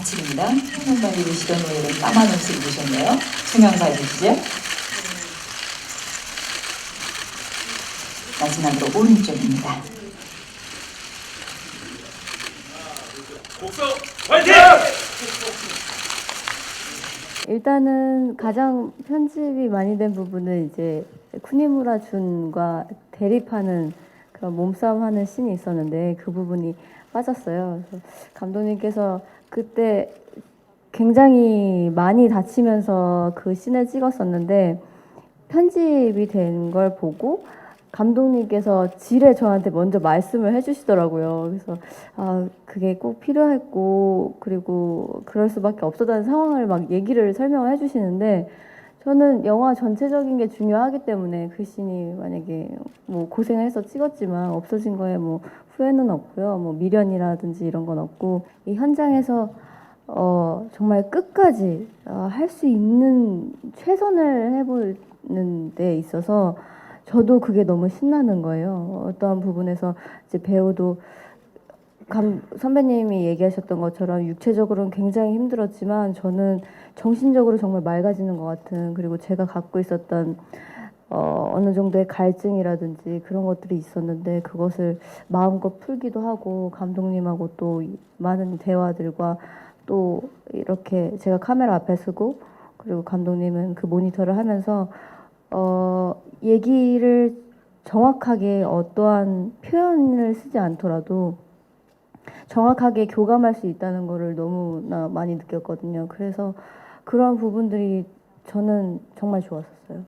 좌측입니다. 청년발 입으시던 오늘은 까만 옷을 입으셨네요. 입으시죠? 마지막으로 오른쪽입니다. 복서 화이팅! 일단은 가장 편집이 많이 된 부분은 이제 쿠니무라 준과 대립하는 그런 몸싸움 하는 씬이 있었는데 그 부분이 빠졌어요. 감독님께서 그때 굉장히 많이 다치면서 그 씬을 찍었었는데 편집이 된 걸 보고 감독님께서 지레 저한테 먼저 말씀을 해주시더라고요. 그래서 아 그게 꼭 필요했고 그리고 그럴 수밖에 없었다는 상황을 막 얘기를 설명을 해주시는데 저는 영화 전체적인 게 중요하기 때문에 그 씬이 만약에 뭐 고생을 해서 찍었지만 없어진 거에 뭐 후회는 없고요. 뭐 미련이라든지 이런 건 없고 이 현장에서 어 정말 끝까지 어, 할수 있는 최선을 해보는 데 있어서 저도 그게 너무 신나는 거예요. 어떠한 부분에서 이제 배우도 감, 선배님이 얘기하셨던 것처럼 육체적으로는 굉장히 힘들었지만 저는 정신적으로 정말 맑아지는 것 같은 그리고 제가 갖고 있었던 어, 어느 정도의 갈증이라든지 그런 것들이 있었는데 그것을 마음껏 풀기도 하고 감독님하고 또 이- 많은 대화들과 또 이렇게 제가 카메라 앞에 서고 그리고 감독님은 그 모니터를 하면서 어, 얘기를 정확하게 어떠한 표현을 쓰지 않더라도 정확하게 교감할 수 있다는 거를 너무나 많이 느꼈거든요. 그래서 그런 부분들이 저는 정말 좋았었어요.